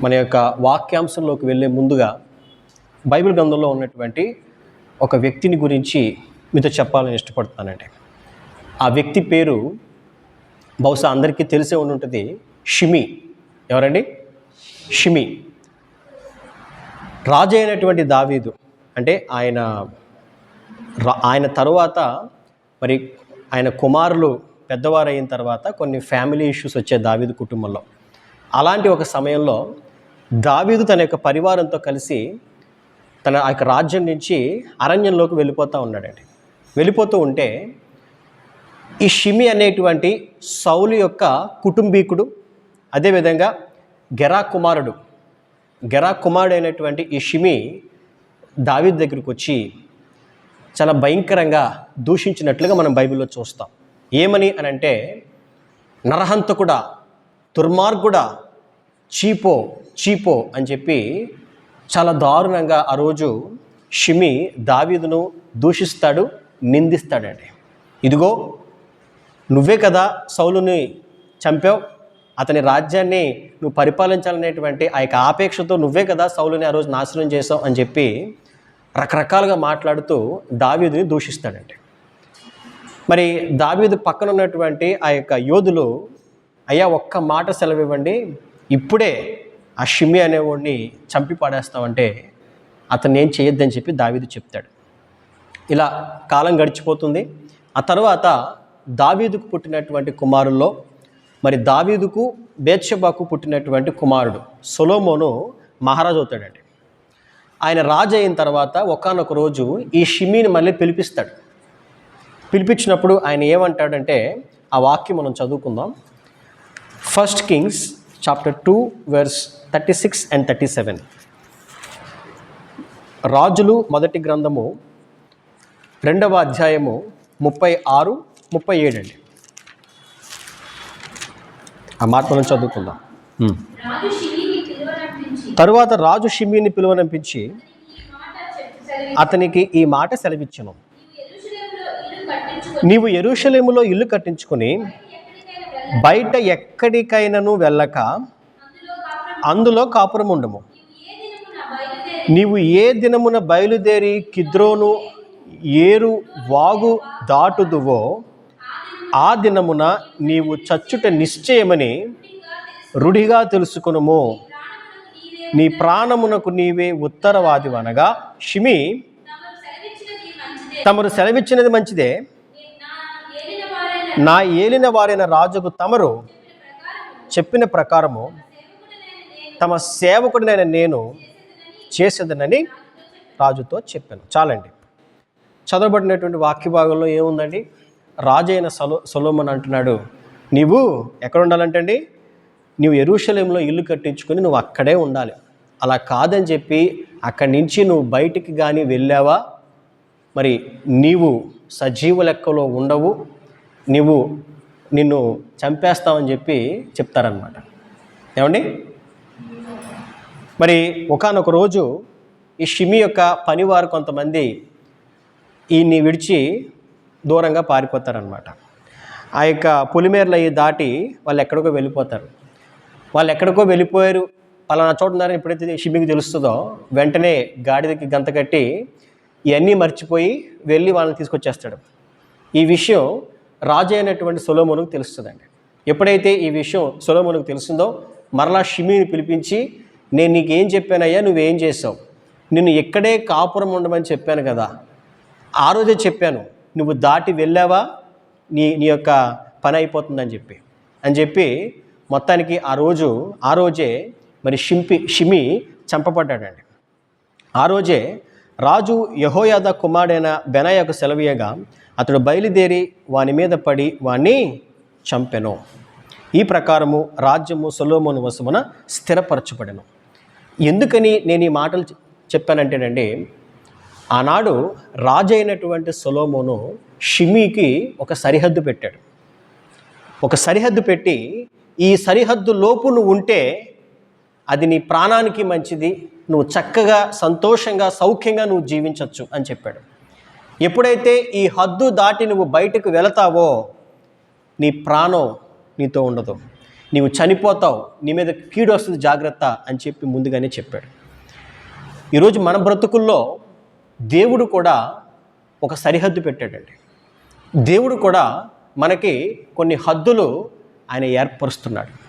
మన యొక్క వాక్యాంశంలోకి వెళ్ళే ముందుగా బైబిల్ గ్రంథంలో ఉన్నటువంటి ఒక వ్యక్తిని గురించి మీతో చెప్పాలని ఇష్టపడుతున్నానండి. ఆ వ్యక్తి పేరు బహుశా అందరికీ తెలిసే ఉంటుంది. షిమి. ఎవరండి? షిమి. రాజు అయినటువంటి దావీదు. అంటే ఆయన రా- ఆయన తరువాత మరి ఆయన కుమారులు పెద్దవారు అయిన తర్వాత కొన్ని ఫ్యామిలీ ఇష్యూస్ వచ్చే దావీదు కుటుంబంలో. అలాంటి ఒక సమయంలో దావీదు తన యొక్క పరివారంతో కలిసి తన ఆ యొక్క రాజ్యం నుంచి అరణ్యంలోకి వెళ్ళిపోతూ ఉన్నాడండి. వెళ్ళిపోతూ ఉంటే ఈ షిమి అనేటువంటి సౌలు యొక్క కుటుంబీకుడు అదేవిధంగా గెరా కుమారుడు గెరా కుమారుడు అయినటువంటి ఈ షిమి దావీద్ దగ్గరికి వచ్చి చాలా భయంకరంగా దూషించినట్లుగా మనం బైబిల్లో చూస్తాం. ఏమని అని అంటే నరహంతకుడా దుర్మార్గుడా చీపో చీపో అని చెప్పి చాలా దారుణంగా ఆ రోజు షిమి దావీదును దూషిస్తాడు నిందిస్తాడండి. ఇదిగో నువ్వే కదా సౌలుని చంపావు అతని రాజ్యాన్ని నువ్వు పరిపాలించాలనేటువంటి ఆ యొక్క ఆపేక్షతో నువ్వే కదా సౌలుని ఆ రోజు నాశనం చేసావు అని చెప్పి రకరకాలుగా మాట్లాడుతూ దావీదుని దూషిస్తాడండి. మరి దావీదు పక్కన ఉన్నటువంటి ఆ యొక్క యోధులు అయ్యా ఒక్క మాట సెలవివ్వండి ఇప్పుడే ఆ షిమి అనేవాడిని చంపి పాడేస్తామంటే అతను ఏం చేయొద్దని చెప్పి దావీదు చెప్తాడు. ఇలా కాలం గడిచిపోతుంది. ఆ తర్వాత దావీదుకు పుట్టినటువంటి కుమారుల్లో మరి దావీదుకు బేత్షబాకు పుట్టినటువంటి కుమారుడు సొలోమోను మహారాజు అవుతాడండి. ఆయన రాజు అయిన తర్వాత ఒకానొక రోజు ఈ షిమీని మళ్ళీ పిలిపిస్తాడు. పిలిపించినప్పుడు ఆయన ఏమంటాడంటే ఆ వాక్యం మనం చదువుకుందాం. First kings chapter two verse thirty six and thirty seven రాజులు మొదటి గ్రంథము రెండవ అధ్యాయము ముప్పై ఆరు ముప్పై ఏడు అండి. ఆ మాట మనం చదువుకుందాం. పిలువనంపించి తరువాత రాజు షిమీని పిలువనంపించి అతనికి ఈ మాట సెలవిచ్చను. నీవు యెరూషలేములో ఇల్లు కట్టించుకొని నీవు ఎరుషలేములో ఇల్లు కట్టించుకుని బయట ఎక్కడికైనాను వెళ్ళక అందులో కాపురం ఉండము. నీవు ఏ దినమున బయలుదేరి కిద్రోను ఏరు వాగు దాటుదువో ఆ దినమున నీవు చచ్చుట నిశ్చయమని రుడిగా తెలుసుకునుము. నీ ప్రాణమునకు నీవే ఉత్తరవాది అనగా షిమి తమరు సెలవిచ్చినది మంచిదే తమరు సెలవిచ్చినది మంచిదే నా ఏలిన వారైన నా ఏలిన వారైన రాజుకు తమరు చెప్పిన ప్రకారము తమ సేవకుడినైన నేను చేసేదనని రాజుతో చెప్పాను. చాలండి. చదవబడినటువంటి వాక్య భాగంలో ఏముందండి? రాజు అయిన సలో సొలోమన్ అంటున్నాడు నీవు ఎక్కడ ఉండాలంటండి? నీవు ఎరుషలేంలో ఇల్లు కట్టించుకొని నువ్వు అక్కడే ఉండాలి. అలా కాదని చెప్పి అక్కడి నుంచి నువ్వు బయటికి కానీ వెళ్ళావా? మరి నీవు సజీవ లెక్కలో ఉండవు. నువ్వు నిన్ను చంపేస్తావని చెప్పి చెప్తారనమాట ఏమండి? మరి ఒకానొక రోజు ఈ షిమి యొక్క పనివారు కొంతమంది ఈయన్ని విడిచి దూరంగా పారిపోతారనమాట ఆ యొక్క పులిమేర్లు అవి దాటి వాళ్ళు ఎక్కడికో వెళ్ళిపోతారు. వాళ్ళు ఎక్కడికో వెళ్ళిపోయారు. పలానా చోట ఉన్నారని ఎప్పుడైతే షిమికి తెలుస్తుందో వెంటనే గాడిదకి గంత కట్టి ఇవన్నీ మర్చిపోయి వెళ్ళి వాళ్ళని తీసుకొచ్చేస్తాడు. ఈ విషయం రాజు అయినటువంటి సొలోమోనుకు తెలుస్తుందండి. ఎప్పుడైతే ఈ విషయం సొలోమోనుకు తెలుస్తుందో మరలా షిమిని పిలిపించి నేను నీకేం చెప్పానయ్యా నువ్వేం చేసావు నిన్ను ఎక్కడే కాపురం ఉండమని చెప్పాను కదా. ఆ రోజే చెప్పాను నువ్వు దాటి వెళ్ళావా? నీ నీ యొక్క పని అయిపోతుందని చెప్పి. అని చెప్పి మొత్తానికి ఆ రోజు ఆ రోజే మరి షింపి షిమి చంపబడ్డాడండి. ఆ రోజే రాజు యహోయాద కుమారుడైన బెనయ్యకు సెలవీయగా అతడు బయలుదేరి వాని మీద పడి వాణ్ణి చంపెను. ఈ ప్రకారము రాజ్యము సొలోమోను వశమున స్థిరపరచబడెను. ఎందుకని నేను ఈ మాటలు చెప్పానంటేనండి ఆనాడు రాజైనటువంటి సొలోమోను షిమీకి ఒక సరిహద్దు పెట్టాడు. ఒక సరిహద్దు పెట్టి ఈ సరిహద్దు లోపు నువ్వు ఉంటే అది నీ ప్రాణానికి మంచిది నువ్వు చక్కగా సంతోషంగా సౌఖ్యంగా నువ్వు జీవించవచ్చు అని చెప్పాడు. ఎప్పుడైతే ఈ హద్దు దాటి నువ్వు బయటకు వెళతావో నీ ప్రాణం నీతో ఉండదు. నీవు చనిపోతావు. నీ మీద కీడు వస్తుంది జాగ్రత్త అని చెప్పి ముందుగానే చెప్పాడు. ఈరోజు మన బ్రతుకుల్లో దేవుడు కూడా ఒక సరిహద్దు పెట్టాడండి. దేవుడు కూడా మనకి కొన్ని హద్దులు ఆయన ఏర్పరుస్తున్నాడు.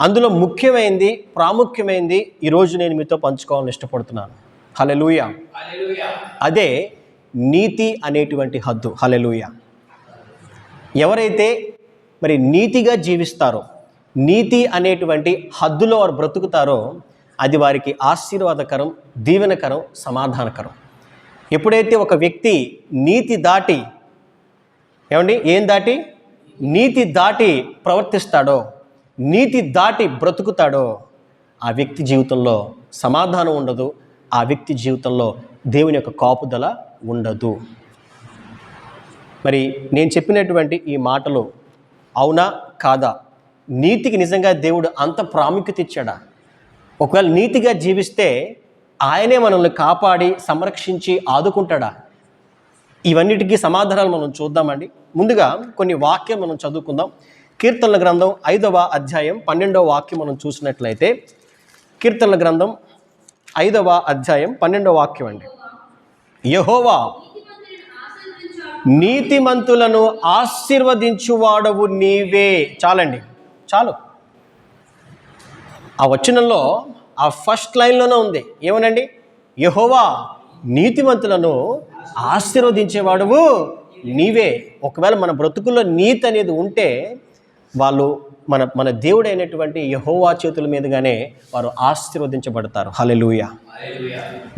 అందులో ముఖ్యమైనది ప్రాముఖ్యమైనది ఈరోజు నేను మీతో పంచుకోవాలని ఇష్టపడుతున్నాను. హలెలూయ అదే నీతి అనేటువంటి హద్దు. హలెలుయ ఎవరైతే మరి నీతిగా జీవిస్తారో నీతి అనేటువంటి హద్దులో వారు బ్రతుకుతారో అది వారికి ఆశీర్వాదకరం దీవెనకరం సమాధానకరం. ఎప్పుడైతే ఒక వ్యక్తి నీతి దాటి ఏమండి? ఏం దాటి? నీతి దాటి ప్రవర్తిస్తాడో నీతి దాటి బ్రతుకుతాడో ఆ వ్యక్తి జీవితంలో సమాధానం ఉండదు. ఆ వ్యక్తి జీవితంలో దేవుని యొక్క కాపుదల ఉండదు. మరి నేను చెప్పినటువంటి ఈ మాటలు అవునా కాదా? నీతికి నిజంగా దేవుడు అంత ప్రాముఖ్యత ఇచ్చాడా? ఒకవేళ నీతిగా జీవిస్తే ఆయనే మనల్ని కాపాడి సంరక్షించి ఆదుకుంటాడా? ఇవన్నిటికీ సమాధానాలు మనం చూద్దామండి. ముందుగా కొన్ని వాక్యం మనం చదువుకుందాం. కీర్తనల గ్రంథం ఐదవ అధ్యాయం పన్నెండవ వాక్యం మనం చూసినట్లయితే కీర్తనల గ్రంథం ఐదవ అధ్యాయం పన్నెండవ వాక్యం అండి. యహోవా నీతిమంతులను ఆశీర్వదించువాడవు నీవే. చాలండి. చాలు. ఆ వచనంలో ఆ ఫస్ట్ లైన్లోనే ఉంది. ఏమనండి? యహోవా నీతిమంతులను ఆశీర్వదించేవాడువు నీవే. ఒకవేళ మన బ్రతుకుల్లో నీతి అనేది ఉంటే వాళ్ళు మన మన దేవుడైనటువంటి యహోవా చేతుల మీదుగానే వారు ఆశీర్వదించబడతారు. హలెలూయ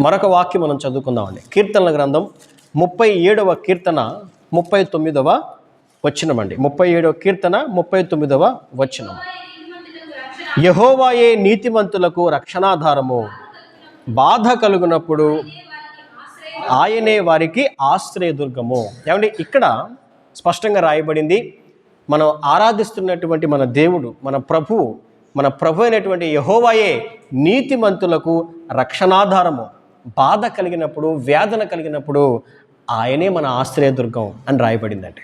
మరొక వాక్యం మనం చదువుకుందామండి కీర్తనల గ్రంథం ముప్పై ఏడవ కీర్తన ముప్పై తొమ్మిదవ వచ్చినమండి ముప్పై ఏడవ కీర్తన ముప్పై తొమ్మిదవ వచనం. యహోవాయే నీతిమంతులకు రక్షణాధారము. బాధ కలుగునప్పుడు ఆయనే వారికి ఆశ్రయదుర్గము. ఏమంటే ఇక్కడ స్పష్టంగా రాయబడింది మనం ఆరాధిస్తున్నటువంటి మన దేవుడు మన ప్రభువు మన ప్రభు అయినటువంటి యహోవాయే నీతిమంతులకు రక్షణాధారము. బాధ కలిగినప్పుడు వేదన కలిగినప్పుడు ఆయనే మన ఆశ్రయదుర్గం అని రాయబడిందండి.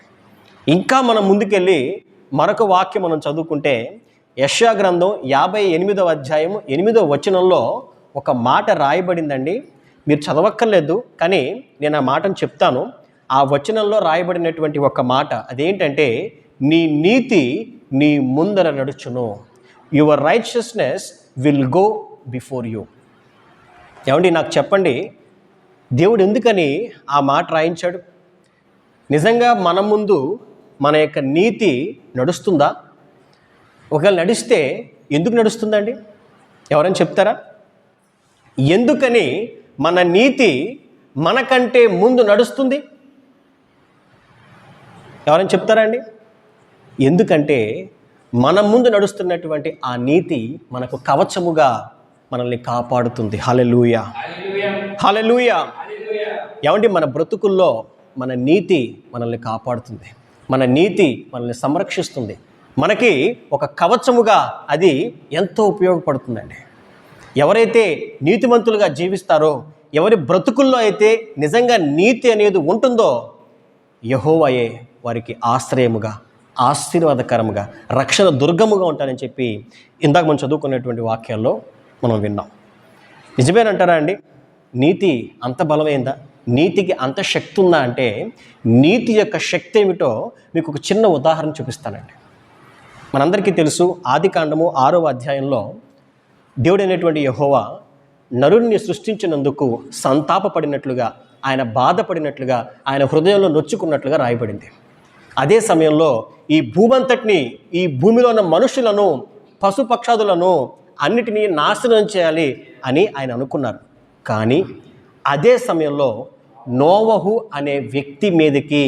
ఇంకా మనం ముందుకెళ్ళి మరొక వాక్యం మనం చదువుకుంటే యశ్యా గ్రంథం యాభై ఎనిమిదవ అధ్యాయం ఎనిమిదవ వచనంలో ఒక మాట రాయబడిందండి. మీరు చదవక్కర్లేదు కానీ నేను ఆ మాటను చెప్తాను. ఆ వచనంలో రాయబడినటువంటి ఒక మాట అదేంటంటే నీ నీతి నీ ముందర నడుచును. Your righteousness will go before you ఏమండి నాకు చెప్పండి దేవుడు ఎందుకని ఆ మాట రాయించాడు? నిజంగా మన ముందు మన యొక్క నీతి నడుస్తుందా? ఒకవేళ నడిస్తే ఎందుకు నడుస్తుందండి? ఎవరైనా చెప్తారా? ఎందుకని మన నీతి మనకంటే ముందు నడుస్తుంది? ఎవరైనా చెప్తారా అండి? ఎందుకంటే మన ముందు నడుస్తున్నటువంటి ఆ నీతి మనకు కవచముగా మనల్ని కాపాడుతుంది. హలెలూయ హలెలూయ ఏమంటే మన బ్రతుకుల్లో మన నీతి మనల్ని కాపాడుతుంది. మన నీతి మనల్ని సంరక్షిస్తుంది. మనకి ఒక కవచముగా అది ఎంతో ఉపయోగపడుతుందండి. ఎవరైతే నీతిమంతులుగా జీవిస్తారో ఎవరి బ్రతుకుల్లో అయితే నిజంగా నీతి అనేది ఉంటుందో యహోవయే వారికి ఆశ్రయముగా ఆశీర్వాదకరముగా రక్షణ దుర్గముగా ఉంటానని చెప్పి ఇందాక మనం చదువుకున్నటువంటి వాక్యాల్లో మనం విన్నాం. నిజమేనంటారా అండి? నీతి అంత బలమైందా? నీతికి అంత శక్తి ఉందా అంటే నీతి యొక్క శక్తి ఏమిటో మీకు ఒక చిన్న ఉదాహరణ చూపిస్తానండి. మనందరికీ తెలుసు ఆది కాండము ఆరవ అధ్యాయంలో దేవుడైనటువంటి యహోవా నరుణ్ణి సృష్టించినందుకు సంతాపపడినట్లుగా ఆయన బాధపడినట్లుగా ఆయన హృదయంలో నొచ్చుకున్నట్లుగా రాయబడింది. అదే సమయంలో ఈ భూమంతటిని ఈ భూమిలో ఉన్న మనుషులను పశుపక్షాదులను అన్నిటినీ నాశనం చేయాలి అని ఆయన అనుకున్నారు. కానీ అదే సమయంలో నోవహు అనే వ్యక్తి మీదకి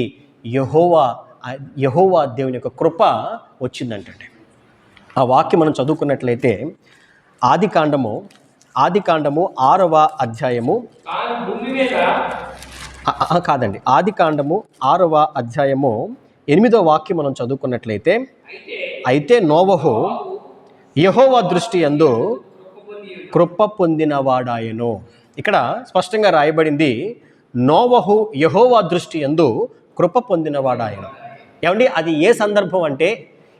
యహోవా యహోవా దేవుని యొక్క కృప వచ్చిందంటండి. ఆ వాక్యం మనం చదువుకున్నట్లయితే ఆది కాండము ఆది కాండము ఆరవ అధ్యాయము కాదండి. ఆది కాండము ఆరవ అధ్యాయము ఎనిమిదో వాక్యం మనం చదువుకున్నట్లయితే అయితే నోవహు యహోవా దృష్టి యందు కృప పొందినవాడాయను. ఇక్కడ స్పష్టంగా రాయబడింది నోవహు యహోవా దృష్టి యందు కృప పొందినవాడాయను. ఏమండి? అది ఏ సందర్భం అంటే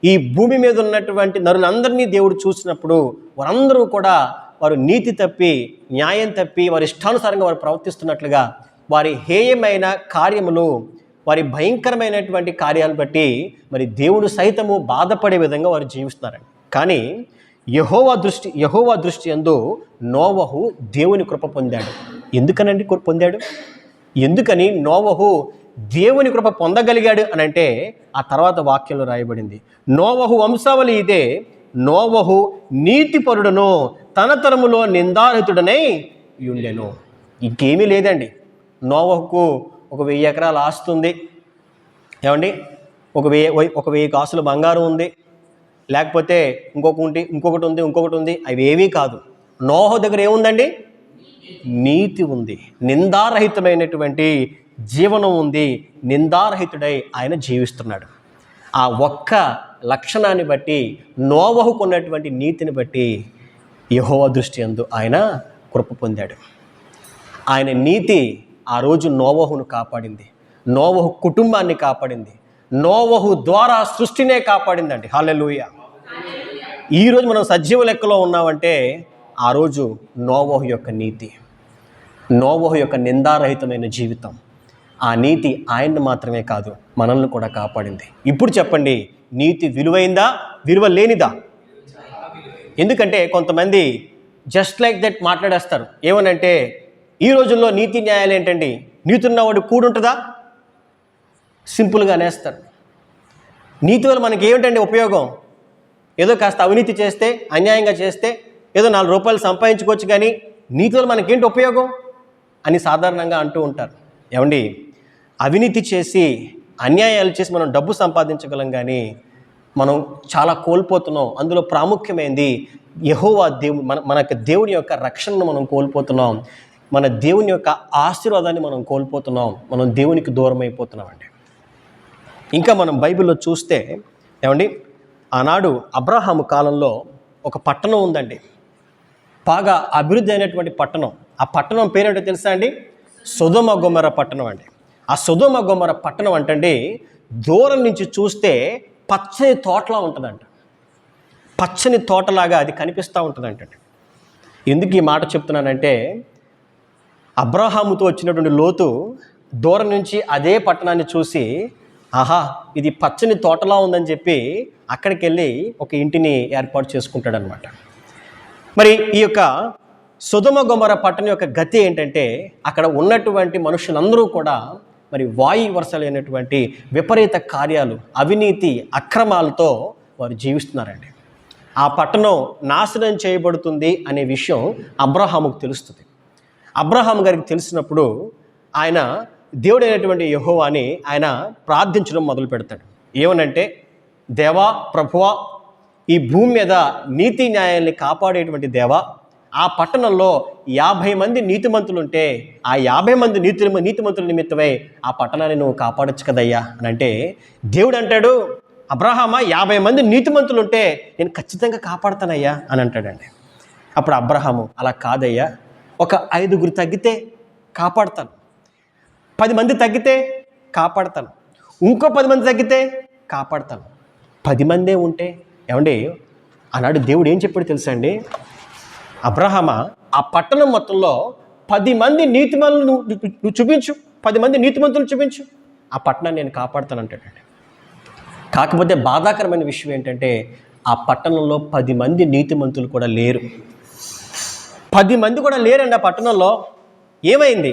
ఈ భూమి మీద ఉన్నటువంటి నరులందరినీ దేవుడు చూసినప్పుడు వారందరూ కూడా వారు నీతి తప్పి న్యాయం తప్పి వారి ఇష్టానుసారంగా వారు ప్రవర్తిస్తున్నట్లుగా వారి హేయమైన కార్యములు వారి భయంకరమైనటువంటి కార్యాలు బట్టి మరి దేవుడు సైతము బాధపడే విధంగా వారు జీవిస్తున్నారండి. కానీ యహోవా దృష్టి యహోవా దృష్టి ఎందు నోవహు దేవుని కృప పొందాడు. ఎందుకనండి కృప పొందాడు? ఎందుకని నోవహు దేవుని కృప పొందగలిగాడు అని అంటే ఆ తర్వాత వాక్యంలో రాయబడింది. నోవహు వంశావళి ఇదే. నోవహు నీతిపరుడును తన తరములో నిందారహితుడనై ఉండెను ఇంకేమీ లేదండి. నోవహుకు ఒక వెయ్యి ఎకరాల ఆస్తి ఉంది. ఏమండి? ఒక వెయ్యి ఒక వెయ్యి కాసులు బంగారం ఉంది. లేకపోతే ఇంకొక ఉంటి ఇంకొకటి ఉంది ఇంకొకటి ఉంది అవి ఏమీ కాదు. నోహ దగ్గర ఏముందండి? నీతి ఉంది. నిందారహితమైనటువంటి జీవనం ఉంది. నిందారహితుడై ఆయన జీవిస్తున్నాడు. ఆ ఒక్క లక్షణాన్ని బట్టి నోవహుకున్నటువంటి నీతిని బట్టి యహోవ దృష్టి అందు ఆయన కృప పొందాడు. ఆయన నీతి ఆ రోజు నోవహును కాపాడింది. నోవహు కుటుంబాన్ని కాపాడింది. నోవహు ద్వారా సృష్టినే కాపాడిందండి. హాలెలుయ ఈరోజు మనం సజీవ లెక్కలో ఉన్నామంటే ఆ రోజు నోవహు యొక్క నీతి. నోవహు యొక్క నిందారహితమైన జీవితం. ఆ నీతి ఆయన్ని మాత్రమే కాదు మనల్ని కూడా కాపాడింది. ఇప్పుడు చెప్పండి నీతి విలువైందా విలువ లేనిదా? ఎందుకంటే కొంతమంది జస్ట్ లైక్ దట్ మాట్లాడేస్తారు. ఏమనంటే ఈ రోజుల్లో నీతి న్యాయాలు ఏంటండి? నీతున్నవాడు కూడుంటుందా? సింపుల్గా నేస్తారు నీతి వల్ల మనకి ఏమిటండి ఉపయోగం? ఏదో కాస్త అవినీతి చేస్తే అన్యాయంగా చేస్తే ఏదో నాలుగు రూపాయలు సంపాదించుకోవచ్చు కానీ నీతి వల్ల మనకేంటి ఉపయోగం? అని సాధారణంగా అంటూ ఉంటారు. ఏమండి? అవినీతి చేసి అన్యాయాలు చేసి మనం డబ్బు సంపాదించగలం కానీ మనం చాలా కోల్పోతున్నాం. అందులో ప్రాముఖ్యమైనది యహోవా దేవుడు మన మన యొక్క దేవుని యొక్క రక్షణను మనం కోల్పోతున్నాం. మన దేవుని యొక్క ఆశీర్వాదాన్ని మనం కోల్పోతున్నాం. మనం దేవునికి దూరం అయిపోతున్నామండి ఇంకా మనం బైబిల్లో చూస్తే ఏమండి? ఆనాడు అబ్రహాము కాలంలో ఒక పట్టణం ఉందండి. బాగా అభివృద్ధి అయినటువంటి పట్టణం. ఆ పట్టణం పేరేంటో తెలుసా అండి? సుధమ గుమ్మర పట్టణం అండి. ఆ సుధమ గుమ్మర పట్టణం అంటండి దూరం నుంచి చూస్తే పచ్చని తోటలా ఉంటుందంట. పచ్చని తోటలాగా అది కనిపిస్తూ ఉంటుందంటండి. ఎందుకు ఈ మాట చెప్తున్నానంటే అబ్రహాముతో వచ్చినటువంటి లోతు దూరం నుంచి అదే పట్టణాన్ని చూసి ఆహా ఇది పచ్చని తోటలా ఉందని చెప్పి అక్కడికి వెళ్ళి ఒక ఇంటిని ఏర్పాటు చేసుకుంటాడనమాట మరి ఈ యొక్క సుధమ గుమర పట్టణం యొక్క గతి ఏంటంటే అక్కడ ఉన్నటువంటి మనుషులందరూ కూడా మరి వాయు వరుసలైనటువంటి విపరీత కార్యాలు అవినీతి అక్రమాలతో వారు జీవిస్తున్నారండి. ఆ పట్టణం నాశనం చేయబడుతుంది అనే విషయం అబ్రహాముకు తెలుస్తుంది. అబ్రహాం గారికి తెలిసినప్పుడు ఆయన దేవుడైనటువంటి యహోవాని ఆయన ప్రార్థించడం మొదలు పెడతాడు. ఏమనంటే దేవా ప్రభువా ఈ భూమి మీద నీతి న్యాయాన్ని కాపాడేటువంటి దేవా ఆ పట్టణంలో యాభై మంది నీతిమంతులు ఉంటే ఆ యాభై మంది నీతి నీతిమంతుల నిమిత్తమై ఆ పట్టణాన్ని నువ్వు కాపాడొచ్చు కదయ్యా అని అంటే దేవుడు అంటాడు అబ్రహామా యాభై మంది నీతిమంతులు ఉంటే నేను ఖచ్చితంగా కాపాడతానయ్యా అని అంటాడండి. అప్పుడు అబ్రహాము అలా కాదయ్యా ఒక ఐదుగురు తగ్గితే కాపాడతాను. పది మంది తగ్గితే కాపాడతాను. ఇంకో పది మంది తగ్గితే కాపాడతాను. పది మందే ఉంటే ఏమండి ఆనాడు దేవుడు ఏం చెప్పాడు తెలుసా అండి? అబ్రహమ ఆ పట్టణం మొత్తంలో పది మంది నీతిమంతులు నువ్వు చూపించు. పది మంది నీతిమంతులు చూపించు. ఆ పట్టణాన్ని నేను కాపాడుతాను అంటాడండి కాకపోతే బాధాకరమైన విషయం ఏంటంటే ఆ పట్టణంలో పది మంది నీతిమంతులు కూడా లేరు. పది మంది కూడా లేరండి ఆ పట్టణంలో. ఏమైంది?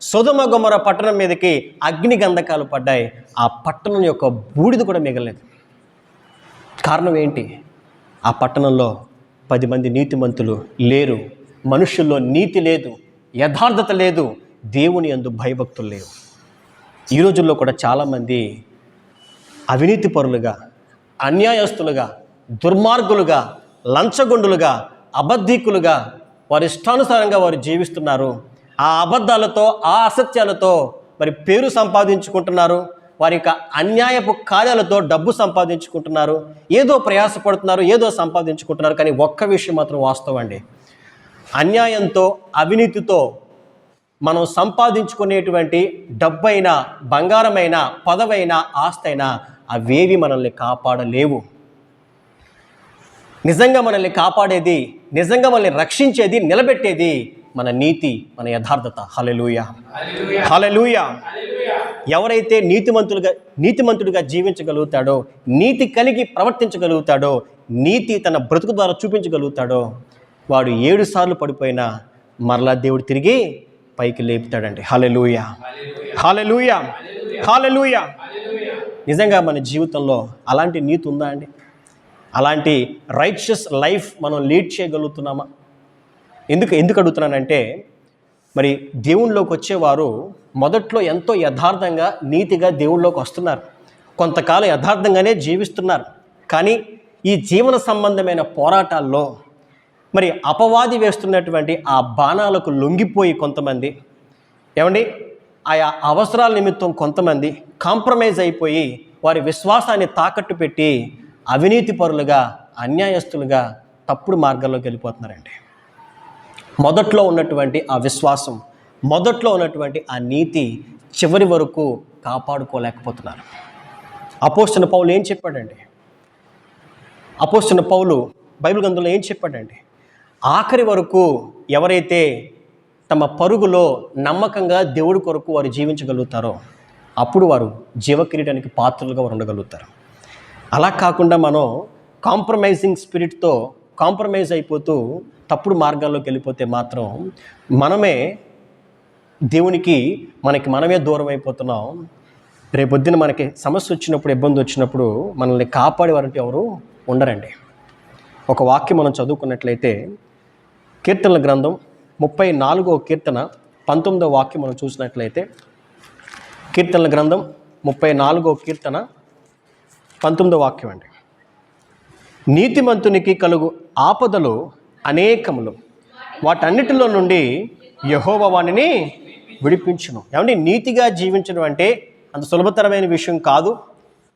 సుధమ గుమర పట్టణం మీదకి అగ్ని గంధకాలు పడ్డాయి. ఆ పట్టణం యొక్క బూడిద కూడా మిగలేదు కారణం ఏంటి? ఆ పట్టణంలో పది మంది నీతిమంతులు లేరు. మనుషుల్లో నీతి లేదు యథార్థత లేదు దేవుని అందు భయభక్తులు లేవు. ఈ రోజుల్లో కూడా చాలామంది అవినీతి పరులుగా అన్యాయస్తులుగా దుర్మార్గులుగా లంచగొండులుగా అబద్ధీకులుగా వారి ఇష్టానుసారంగా వారు జీవిస్తున్నారు. ఆ అబద్ధాలతో ఆ అసత్యాలతో మరి పేరు సంపాదించుకుంటున్నారు. వారి యొక్క అన్యాయపు కార్యాలతో డబ్బు సంపాదించుకుంటున్నారు. ఏదో ప్రయాసపడుతున్నారు ఏదో సంపాదించుకుంటున్నారు కానీ ఒక్క విషయం మాత్రం వాస్తవం అండి. అన్యాయంతో అవినీతితో మనం సంపాదించుకునేటువంటి డబ్బైనా బంగారమైన పదవైన ఆస్తైనా అవేవి మనల్ని కాపాడలేవు. నిజంగా మనల్ని కాపాడేది నిజంగా మనల్ని రక్షించేది నిలబెట్టేది మన నీతి మన యథార్థత. హలెలూయ హలెలూయ ఎవరైతే నీతిమంతులుగా నీతిమంతుడిగా జీవించగలుగుతాడో నీతి కలిగి ప్రవర్తించగలుగుతాడో నీతి తన బ్రతుకు ద్వారా చూపించగలుగుతాడో వాడు ఏడు సార్లు పడిపోయినా మరలా దేవుడు తిరిగి పైకి లేపుతాడండి. హలెలూయ హలెలూయ హలెలూయ నిజంగా మన జీవితంలో అలాంటి నీతి ఉందా అండి? అలాంటి రైట్షియస్ లైఫ్ మనం లీడ్ చేయగలుగుతున్నామా? ఎందుకు ఎందుకు అడుగుతున్నానంటే మరి దేవుళ్ళలోకి వచ్చేవారు మొదట్లో ఎంతో యథార్థంగా నీతిగా దేవుళ్ళలోకి వస్తున్నారు. కొంతకాలం యథార్థంగానే జీవిస్తున్నారు. కానీ ఈ జీవన సంబంధమైన పోరాటాల్లో మరి అపవాది వేస్తున్నటువంటి ఆ బాణాలకు లొంగిపోయి కొంతమంది ఏమండి? ఆయా అవసరాల నిమిత్తం కొంతమంది కాంప్రమైజ్ అయిపోయి వారి విశ్వాసాన్ని తాకట్టు పెట్టి అవినీతి పరులుగా అన్యాయస్తులుగా తప్పుడు మార్గాల్లోకి వెళ్ళిపోతున్నారండి. మొదట్లో ఉన్నటువంటి ఆ విశ్వాసం మొదట్లో ఉన్నటువంటి ఆ నీతి చివరి వరకు కాపాడుకోలేకపోతున్నారు. అపోస్తున్న పౌలు ఏం చెప్పాడండి? అపోస్తున్న పౌలు బైబిల్ గ్రంథంలో ఏం చెప్పాడండి? ఆఖరి వరకు ఎవరైతే తమ పరుగులో నమ్మకంగా దేవుడి కొరకు వారు జీవించగలుగుతారో అప్పుడు వారు జీవకిరీటానికి పాత్రలుగా వారు ఉండగలుగుతారు. అలా కాకుండా మనం కాంప్రమైజింగ్ స్పిరిట్తో కాంప్రమైజ్ అయిపోతూ తప్పుడు మార్గాల్లోకి వెళ్ళిపోతే మాత్రం మనమే దేవునికి మనకి మనమే దూరం అయిపోతున్నాం. రేపొద్దున మనకి సమస్య వచ్చినప్పుడు ఇబ్బంది వచ్చినప్పుడు మనల్ని కాపాడేవారంటే ఎవరు ఉండరండి. ఒక వాక్యం మనం చదువుకున్నట్లయితే కీర్తనల గ్రంథం ముప్పై నాలుగో కీర్తన పంతొమ్మిదో వాక్యం మనం చూసినట్లయితే కీర్తనల గ్రంథం ముప్పై నాలుగో కీర్తన పంతొమ్మిదో వాక్యం అండి. నీతిమంతునికి కలుగు ఆపదలు అనేకములు. వాటన్నిటిలో నుండి యహోవ వాణిని విడిపించును. ఏమండి? నీతిగా జీవించడం అంటే అంత సులభతరమైన విషయం కాదు.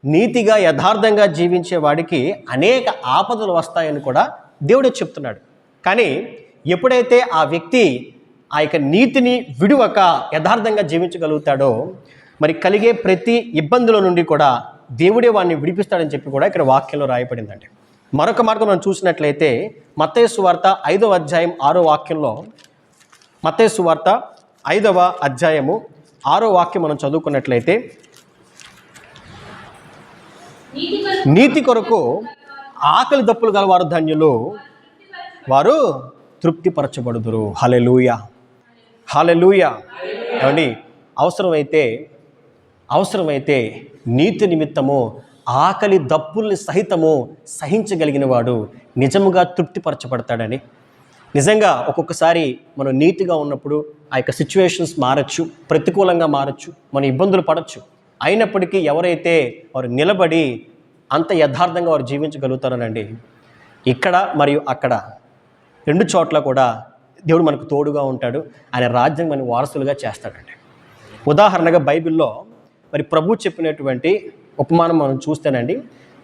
నీతిగా యథార్థంగా జీవించే వాడికి అనేక ఆపదలు వస్తాయని కూడా దేవుడే చెప్తున్నాడు. కానీ ఎప్పుడైతే ఆ వ్యక్తి ఆ యొక్క నీతిని విడువక యథార్థంగా జీవించగలుగుతాడో మరి కలిగే ప్రతి ఇబ్బందుల నుండి కూడా దేవుడే వాడిని విడిపిస్తాడని చెప్పి కూడా ఇక్కడ వాక్యంలో రాయబడిందండి. మరొక మార్గం మనం చూసినట్లయితే మత్తేసు వార్త ఐదవ అధ్యాయం ఆరో వాక్యంలో మత్తేసు వార్త ఐదవ అధ్యాయము ఆరో వాక్యం మనం చదువుకున్నట్లయితే నీతి కొరకు ఆకలి దప్పులు గలవారు ధన్యులు వారు తృప్తిపరచబడుదురు. హలెలూయ హలెలూయ ఏమండి? అవసరమైతే అవసరమైతే నీతి నిమిత్తము ఆకలి దప్పుల్ని సహితము సహించగలిగిన వాడు నిజముగా తృప్తిపరచబడతాడని. నిజంగా ఒక్కొక్కసారి మనం నీతిగా ఉన్నప్పుడు ఆ యొక్క సిచ్యువేషన్స్ మారచ్చు ప్రతికూలంగా మారచ్చు మనం ఇబ్బందులు పడచ్చు. అయినప్పటికీ ఎవరైతే వారు నిలబడి అంత యథార్థంగా వారు జీవించగలుగుతారనండి. ఇక్కడ మరియు అక్కడ రెండు చోట్ల కూడా దేవుడు మనకు తోడుగా ఉంటాడు. ఆయన రాజ్యం మన వారసులుగా చేస్తాడండి. ఉదాహరణగా బైబిల్లో మరి ప్రభు చెప్పినటువంటి ఉపమానం మనం చూస్తేనండి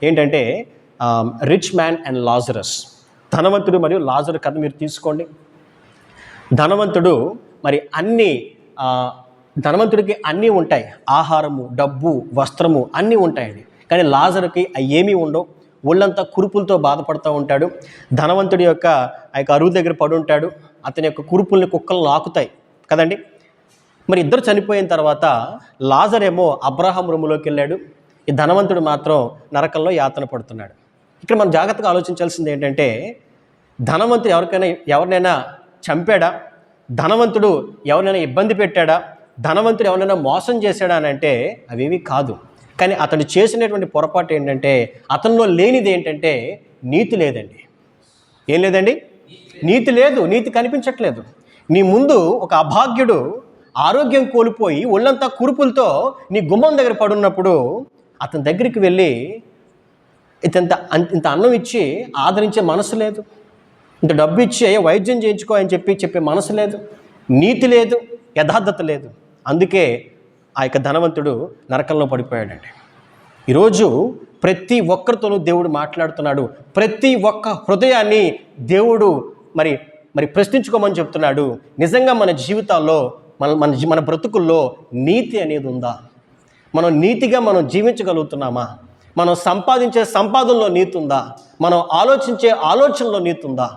ఏంటంటే రిచ్ మ్యాన్ అండ్ లాజరస్ ధనవంతుడు మరియు లాజరు కథ మీరు తీసుకోండి. ధనవంతుడు మరి అన్ని ధనవంతుడికి అన్నీ ఉంటాయి. ఆహారము డబ్బు వస్త్రము అన్నీ ఉంటాయండి. కానీ లాజరుకి అవి ఏమీ ఉండవు. ఒళ్ళంతా కురుపులతో బాధపడుతూ ఉంటాడు. ధనవంతుడి యొక్క ఆ యొక్క అరువు దగ్గర పడి ఉంటాడు అతని యొక్క కురుపుల్ని కుక్కలు లాకుతాయి. కదండి? మరి ఇద్దరు చనిపోయిన తర్వాత లాజరేమో అబ్రహం రూములోకి వెళ్ళాడు. ఈ ధనవంతుడు మాత్రం నరకంలో యాతన పడుతున్నాడు. ఇక్కడ మనం జాగ్రత్తగా ఆలోచించాల్సింది ఏంటంటే ధనవంతుడు ఎవరికైనా ఎవరినైనా చంపాడా? ధనవంతుడు ఎవరినైనా ఇబ్బంది పెట్టాడా? ధనవంతుడు ఎవరినైనా మోసం చేశాడా అని అంటే అవేవి కాదు. కానీ అతడు చేసినటువంటి పొరపాటు ఏంటంటే అతనిలో లేనిది ఏంటంటే నీతి లేదండి. ఏం లేదండి? నీతి లేదు నీతి కనిపించట్లేదు. నీ ముందు ఒక అభాగ్యుడు ఆరోగ్యం కోల్పోయి ఒళ్ళంతా కురుపులతో నీ గుమ్మం దగ్గర పడున్నప్పుడు అతని దగ్గరికి వెళ్ళి ఇంత ఇంత అన్నం ఇచ్చి ఆదరించే మనసు లేదు. ఇంత డబ్బు ఇచ్చి వైద్యం చేయించుకో అని చెప్పి చెప్పే మనసు లేదు. నీతి లేదు యథార్థత లేదు. అందుకే ఆ యొక్క ధనవంతుడు నరకంలో పడిపోయాడండి. ఈరోజు ప్రతి ఒక్కరితోనూ దేవుడు మాట్లాడుతున్నాడు. ప్రతి ఒక్క హృదయాన్ని దేవుడు మరి మరి ప్రశ్నించుకోమని చెప్తున్నాడు. నిజంగా మన జీవితాల్లో మన మన మన బ్రతుకుల్లో నీతి అనేది ఉందా? మనం నీతిగా మనం జీవించగలుగుతున్నామా? మనం సంపాదించే సంపాదనలో నీతి ఉందా? మనం ఆలోచించే ఆలోచనలో నీతి ఉందా?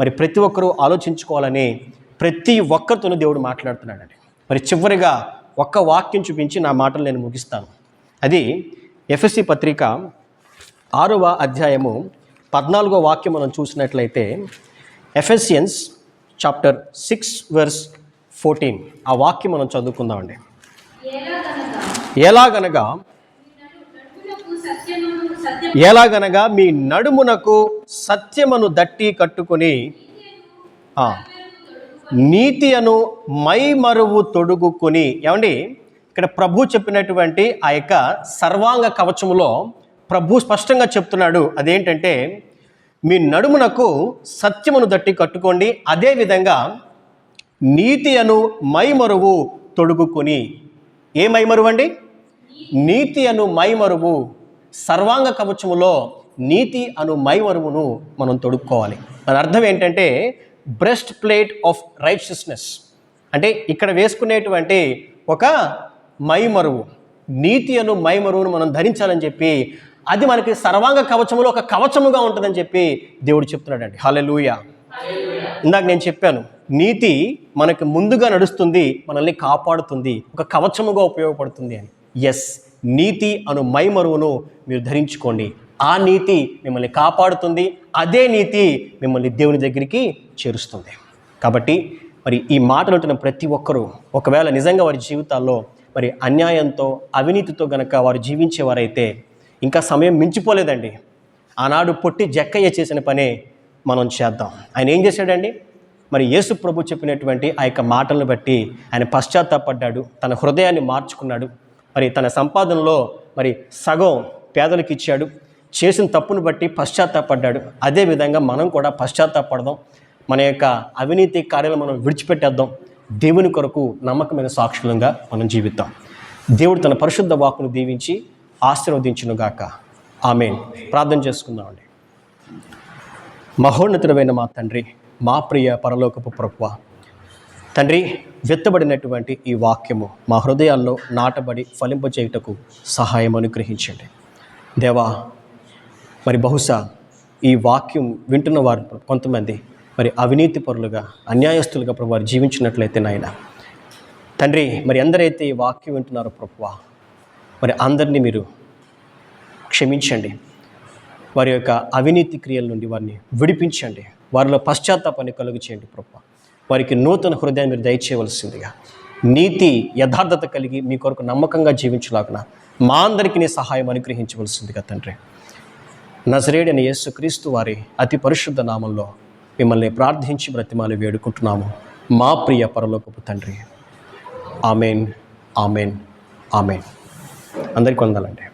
మరి ప్రతి ఒక్కరూ ఆలోచించుకోవాలని ప్రతి ఒక్కరితోనూ దేవుడు మాట్లాడుతున్నాడండి. మరి చివరిగా ఒక్క వాక్యం చూపించి నా మాటలు నేను ముగిస్తాను. అది ఎఫ్ఎస్సి పత్రిక ఆరవ అధ్యాయము పద్నాలుగో వాక్యం మనం చూసినట్లయితే Ephesians chapter six verse fourteen. ఆ వాక్యం మనం చదువుకుందామండి. ఎలాగనగా ఎలాగనగా మీ నడుమునకు సత్యమును దట్టి కట్టుకొని నీతి అను మైమరువు తొడుగుకొని ఏమండి? ఇక్కడ ప్రభు చెప్పినటువంటి ఆ యొక్క సర్వాంగ కవచములో ప్రభు స్పష్టంగా చెప్తున్నాడు. అదేంటంటే మీ నడుమునకు సత్యమును దట్టి కట్టుకోండి. అదేవిధంగా నీతి అను మైమరువు తొడుగుకొని. ఏ మైమరువు అండి నీతి అను మైమరువు. సర్వాంగ కవచములో నీతి అను మైమరువును మనం తొడుక్కోవాలి. దాని అర్థం ఏంటంటే బ్రెస్ట్ ప్లేట్ ఆఫ్ రైచియస్నెస్ అంటే ఇక్కడ వేసుకునేటువంటి ఒక మైమరువు. నీతి అను మైమరువును మనం ధరించాలని చెప్పి అది మనకి సర్వాంగ కవచములో ఒక కవచముగా ఉంటుందని చెప్పి దేవుడు చెప్తున్నాడండి. హల్లెలూయా. ఇందాక నేను చెప్పాను నీతి మనకి ముందుగా నడుస్తుంది మనల్ని కాపాడుతుంది ఒక కవచముగా ఉపయోగపడుతుంది అని. ఎస్ నీతి అను మైమరువును మీరు ధరించుకోండి. ఆ నీతి మిమ్మల్ని కాపాడుతుంది అదే నీతి మిమ్మల్ని దేవుని దగ్గరికి చేరుస్తుంది. కాబట్టి మరి ఈ మాటలు ఉంటున్న ప్రతి ఒక్కరూ ఒకవేళ నిజంగా వారి జీవితాల్లో మరి అన్యాయంతో అవినీతితో గనక వారు జీవించేవారైతే ఇంకా సమయం మించిపోలేదండి. ఆనాడు పొట్టి జక్కయ్య చేసిన పనే మనం చేద్దాం. ఆయన ఏం చేశాడండి? మరి యేసు ప్రభు చెప్పినటువంటి ఆ యొక్క మాటలను బట్టి ఆయన పశ్చాత్తాపడ్డాడు తన హృదయాన్ని మార్చుకున్నాడు మరి తన సంపాదనలో మరి సగం పేదలకు ఇచ్చాడు చేసిన తప్పును బట్టి పశ్చాత్తాపడ్డాడు. అదేవిధంగా మనం కూడా పశ్చాత్తాపడదాం మన యొక్క అవినీతి కార్యాలు మనం విడిచిపెట్టేద్దాం. దేవుని కొరకు నమ్మకమైన సాక్షులంగా మనం జీవిద్దాం. దేవుడు తన పరిశుద్ధ వాక్కును దీవించి ఆశీర్వదించునుగాక. ఆమె ప్రార్థన చేసుకుందామండి. మహోన్నతుడమైన మా తండ్రి మా ప్రియ పరలోకపు ప్రభువ తండ్రి వెత్తబడినటువంటి ఈ వాక్యము మా హృదయాల్లో నాటబడి ఫలింపచేయుటకు సహాయం అనుగ్రహించండి. దేవా మరి బహుశా ఈ వాక్యం వింటున్న వారు కొంతమంది మరి అవినీతి పరులుగా అన్యాయస్తులుగా ప్రభు వారు జీవించినట్లయితే నాయన. తండ్రి మరి ఎందరైతే ఈ వాక్యం వింటున్నారో ప్రభువా మరి అందరినీ మీరు క్షమించండి. వారి యొక్క అవినీతి క్రియల నుండి వారిని విడిపించండి. వారిలో పశ్చాత్తాపాన్ని కలుగు చేయండి ప్రభు. వారికి నూతన హృదయాన్ని మీరు దయచేయవలసిందిగా. నీతి యథార్థత కలిగి మీ కొరకు నమ్మకంగా జీవించలాగున మా అందరికీ నీ సహాయం అనుగ్రహించవలసిందిగా తండ్రి. నజరేడని యేసుక్రీస్తు వారి అతి పరిశుద్ధ నామంలో మిమ్మల్ని ప్రార్థించి బ్రతిమాలు వేడుకుంటున్నాము. మా ప్రియ పరలోకపు తండ్రి. Amen amen amen. అందరికీ వందాలండి.